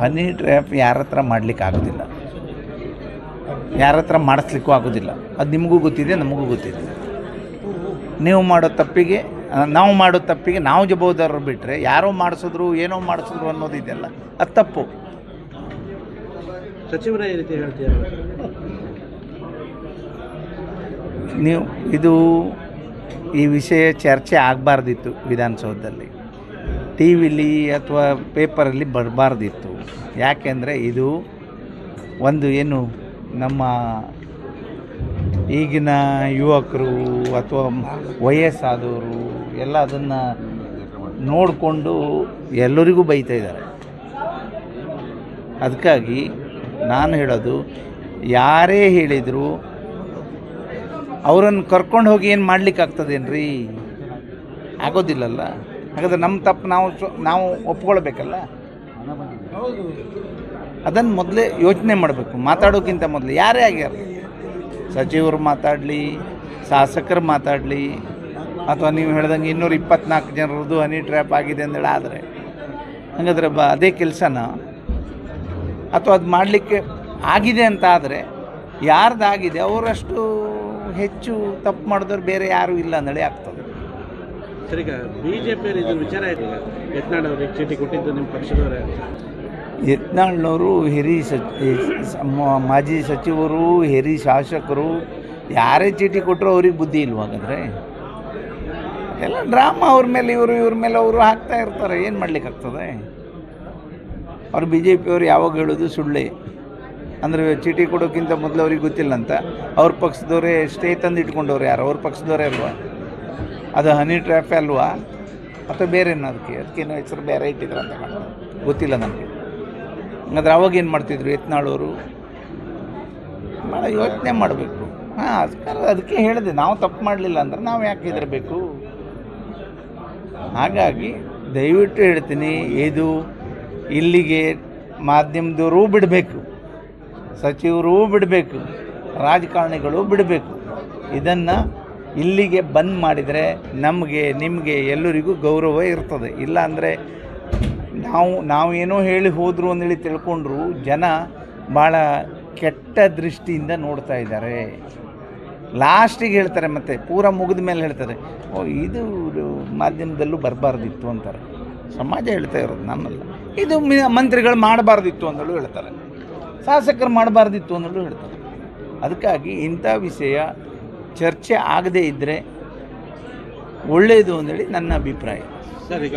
Honey trap ಯಾರ ಹತ್ರ ಮಾಡ್ಲಿಕ್ಕೆ ಆಗೋದಿಲ್ಲ. ಯಾರ ಹತ್ರ ಮಾಡಿಸ್ಲಿಕ್ಕೂ ಆಗೋದಿಲ್ಲ. ಅದು ನಿಮಗೂ ಗೊತ್ತಿದೆ ನಮಗೂ ಗೊತ್ತಿದೆ. ನೀವು ಮಾಡೋ ತಪ್ಪಿಗೆ ನಾವು ಮಾಡೋ ತಪ್ಪಿಗೆ ನಾವು ಜವಾಬ್ದಾರರು ಬಿಟ್ಟರೆ ಯಾರೋ ಮಾಡಿಸಿದ್ರು ಏನೋ ಮಾಡಿಸಿದ್ರು ಅನ್ನೋದಿದೆಯಲ್ಲ ಅದು ತಪ್ಪು. ಸಚಿವರ ಈ ರೀತಿ ಹೇಳ್ತೀರ? ನೀವು ಇದು ಈ ವಿಷಯ ಚರ್ಚೆ ಆಗಬಾರ್ದಿತ್ತು ವಿಧಾನಸೌಧದಲ್ಲಿ. ಟಿ ವಿಲಿ ಅಥವಾ ಪೇಪರಲ್ಲಿ ಬರಬಾರ್ದಿತ್ತು. ಯಾಕೆಂದರೆ ಇದು ಒಂದು ಏನು ನಮ್ಮ ಈಗಿನ ಯುವಕರು ಅಥವಾ ವಯಸ್ಸಾದವರು ಎಲ್ಲ ಅದನ್ನು ನೋಡಿಕೊಂಡು ಎಲ್ಲರಿಗೂ ಬೈತಾ ಇದ್ದಾರೆ. ಅದಕ್ಕಾಗಿ ನಾನು ಹೇಳೋದು, ಯಾರೇ ಹೇಳಿದರು ಅವರನ್ನು ಕರ್ಕೊಂಡು ಹೋಗಿ ಏನು ಮಾಡ್ಲಿಕ್ಕೆ ರೀ ಆಗೋದಿಲ್ಲಲ್ಲ? ಹಾಗಾದ್ರೆ ನಮ್ಮ ತಪ್ಪು ನಾವು ನಾವು ಒಪ್ಕೊಳ್ಬೇಕಲ್ಲ? ಅದನ್ನು ಮೊದಲೇ ಯೋಚನೆ ಮಾಡಬೇಕು, ಮಾತಾಡೋಕ್ಕಿಂತ ಮೊದಲು. ಯಾರೇ ಆಗ್ಯಾರ ಸಚಿವರು ಮಾತಾಡಲಿ, ಶಾಸಕರು ಮಾತಾಡಲಿ, ಅಥವಾ ನೀವು ಹೇಳ್ದಂಗೆ ಇನ್ನೂರ ಇಪ್ಪತ್ನಾಲ್ಕು ಜನರದ್ದು ಹನಿ ಟ್ರ್ಯಾಪ್ ಆಗಿದೆ ಅಂದೇಳಿ ಆದರೆ. ಹಾಗಾದ್ರೆ ಬ ಅದೇ ಕೆಲಸನ? ಅಥವಾ ಅದು ಮಾಡಲಿಕ್ಕೆ ಆಗಿದೆ ಅಂತ ಆದರೆ, ಯಾರ್ದಾಗಿದೆ? ಅವರಷ್ಟು ಹೆಚ್ಚು ತಪ್ಪು ಮಾಡಿದವ್ರು ಬೇರೆ ಯಾರೂ ಇಲ್ಲ ಅಂದೇಳಿ ಆಗ್ತದೆ. ಬಿ ಜೆ ಪಿಯವರು ಇದು ವಿಚಾರ ಇರಲಿಲ್ಲ ಯತ್ನಾಳ್ ಚೀಟಿ ಕೊಟ್ಟಿದ್ದು ನಿಮ್ಮ ಪಕ್ಷದವರೇ. ಯತ್ನಾಳ್ನವರು ಹಿರಿ ಸಚ್ ಮಾಜಿ ಸಚಿವರು, ಹಿರಿ ಶಾಸಕರು, ಯಾರೇ ಚೀಟಿ ಕೊಟ್ಟರು ಅವ್ರಿಗೆ ಬುದ್ಧಿ ಇಲ್ವಾ ಹಾಗಾದ್ರೆ? ಎಲ್ಲ ಡ್ರಾಮಾ ಅವ್ರ ಮೇಲೆ, ಇವರು ಇವ್ರ ಮೇಲೆ ಅವರು ಹಾಕ್ತಾ ಇರ್ತಾರೆ. ಏನು ಮಾಡ್ಲಿಕ್ಕೆ ಆಗ್ತದೆ? ಅವ್ರು ಬಿ ಜೆ ಪಿಯವರು ಯಾವಾಗ ಹೇಳೋದು ಸುಳ್ಳೆ. ಅಂದರೆ ಚೀಟಿ ಕೊಡೋಕ್ಕಿಂತ ಮೊದಲು ಅವ್ರಿಗೆ ಗೊತ್ತಿಲ್ಲ ಅಂತ ಅವ್ರ ಪಕ್ಷದವರೇ, ಸ್ಟೇ ತಂದು ಇಟ್ಕೊಂಡವ್ರು ಯಾರು? ಅವ್ರ ಪಕ್ಷದವರೇ ಅಲ್ವಾ? ಅದು ಹನಿ ಟ್ರ್ಯಾಪ್ ಅಲ್ವಾ? ಅಥವಾ ಬೇರೆ ಅದಕ್ಕೆ ಅದಕ್ಕೇನೋ ಹೆಸರು ಬೇರೆ ಇಟ್ಟಿದ್ರು ಅಂತ ಗೊತ್ತಿಲ್ಲ ನನಗೆ ಹಂಗಾದ್ರೆ ಅವಾಗ ಏನು ಮಾಡ್ತಿದ್ರು ಯತ್ನಾಳವರು? ಭಾಳ ಯೋಚನೆ ಮಾಡಬೇಕು. ಹಾಂ ಅದಕ್ಕೆ ಅದಕ್ಕೆ ಹೇಳಿದೆ, ನಾವು ತಪ್ಪು ಮಾಡಲಿಲ್ಲ ಅಂದ್ರೆ ನಾವು ಯಾಕೆ ಹೆದರಬೇಕು? ಹಾಗಾಗಿ ದಯವಿಟ್ಟು ಹೇಳ್ತೀನಿ, ಇದು ಇಲ್ಲಿಗೆ ಮಾಧ್ಯಮದವರು ಬಿಡಬೇಕು. ಸಚಿವರು ಬಿಡಬೇಕು. ರಾಜಕಾರಣಿಗಳು ಬಿಡಬೇಕು. ಇದನ್ನು ಇಲ್ಲಿಗೆ ಬಂದ್ ಮಾಡಿದರೆ ನಮಗೆ, ನಿಮಗೆ ಎಲ್ಲರಿಗೂ ಗೌರವ ಇರ್ತದೆ. ಇಲ್ಲ ಅಂದರೆ ನಾವು ನಾವೇನೋ ಹೇಳಿ ಹೋದರು ಅಂದೇಳಿ ತಿಳ್ಕೊಂಡ್ರು, ಜನ ಭಾಳ ಕೆಟ್ಟ ದೃಷ್ಟಿಯಿಂದ ನೋಡ್ತಾ ಇದ್ದಾರೆ. ಲಾಸ್ಟಿಗೆ ಹೇಳ್ತಾರೆ ಮತ್ತೆ, ಪೂರ ಮುಗಿದ ಮೇಲೆ ಹೇಳ್ತಾರೆ, ಓ, ಇದು ಮಾಧ್ಯಮದಲ್ಲೂ ಬರಬಾರ್ದಿತ್ತು ಅಂತಾರೆ. ಸಮಾಜ ಹೇಳ್ತಾ ಇರೋದು ನನ್ನಲ್ಲ. ಇದು ಮಂತ್ರಿಗಳು ಮಾಡಬಾರ್ದಿತ್ತು ಅಂದಳು ಹೇಳ್ತಾರೆ. ಶಾಸಕರು ಮಾಡಬಾರ್ದಿತ್ತು ಅಂದಳು ಹೇಳ್ತಾರೆ. ಅದಕ್ಕಾಗಿ ಇಂಥ ವಿಷಯ ಚರ್ಚೆ ಆಗದೇ ಇದ್ದರೆ ಒಳ್ಳೆಯದು ಅಂದೇಳಿ ನನ್ನ ಅಭಿಪ್ರಾಯ. ಸರ್ ಈಗ